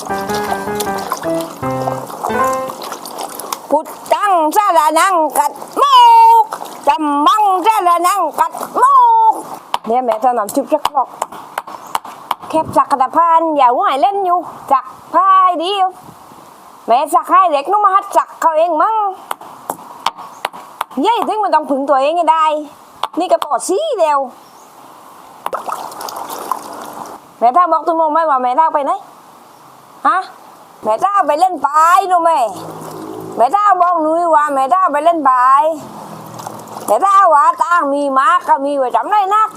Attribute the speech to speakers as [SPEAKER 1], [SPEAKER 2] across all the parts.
[SPEAKER 1] พุทธังสารนังกัดโมกจำมังสารนังกัดโมกเนี่ยแม่ถนอมชุบชักบอกแคบสักกระพานอย่าห่วยเล่นอยู่สักพายเดียวแม่สักให้เด็กนุ่มหัดสักเขาเองมั้งยัยถึงมันต้องผึ่งตัวเองให้ได้ นี่ก็ปอดซีเดียวแม่ท่าบอกตุ้มงไหมว่าแม่ท่าไปไหน ฮะแม่ท่าไปเล่นไปนู่นแม่แม่ท่าบอกหนุยว่าแม่ท่าไปเล่นบายแม่ท่าว่าตั้งมีมาก็มีไว้จำได้นัก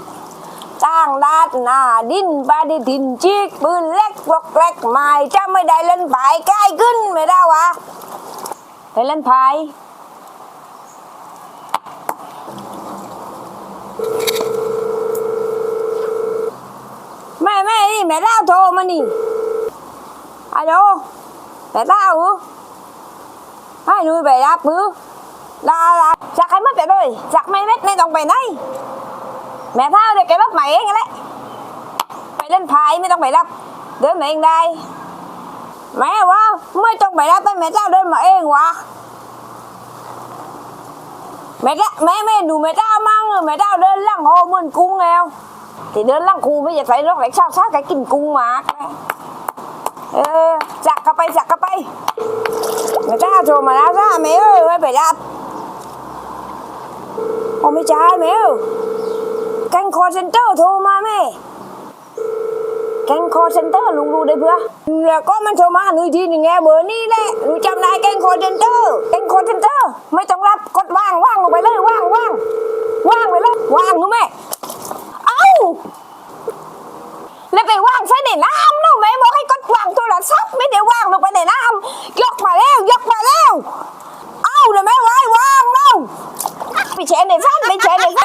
[SPEAKER 1] ตั้งดาดหน้าดินบาดิดินจีกปืนเล็กปลอกเล็กไม้จะไม่ได้เล่นบายใกล้ขึ้นแม่ท่าว่าไปเล่นพายแม่แม่นี่แม่ท่าโทรมานี่ ฮัลโหลแม่ท่าหู hai nuôi về đáp bữa là là giặc hay mất vậy rồi giặc mày mất này đồng bày này mẹ thao thì cái lớp mày ấy nghe đấy mày lên phải mới ต้อง bày đáp đứa mẹ đây mẹ quá mới trong bày đáp tay mẹ thao đơn mà ên quá mẹ ra mẹ mẹ đủ mẹ thao mang rồi mẹ thao đơn lăng hồ mình cung nghèo thì đơn lăng khu bây giờ phải nó phải sao sát cái kinh cung mà เออสักเข้าไปจักเข้าไปมาจ้าโทรมาแล้วจ้าเมวไม่ไปรับโอ้ไม่ใช่เมวแกงคอเซนเตอร์โทรมาแม่แกงคอเซนเตอร์ลุงดูได้เพื่อแล้วก็มันโทรมาหนูทีหนึ่งไงเบอร์นี่แหละหนูจำได้แกงคอเซนเตอร์แกงคอเซนเตอร์ไม่ต้องรับกดว่างว่างลงไปเลยว่างว่างว่างไปเลยว่างหนูแม่เอ้าแล้วไปว่างใส่ในน้ำเนาะแม่บอกให้กดว่างโทรศัพท์ไม่ได้ว่างลงไปในน้ำยกมาแล้วยกมาแล้ว เอ้าเลยแม่ว่ายว่างเนาะ ไปแช่ในซ้ำไปแช่ในแ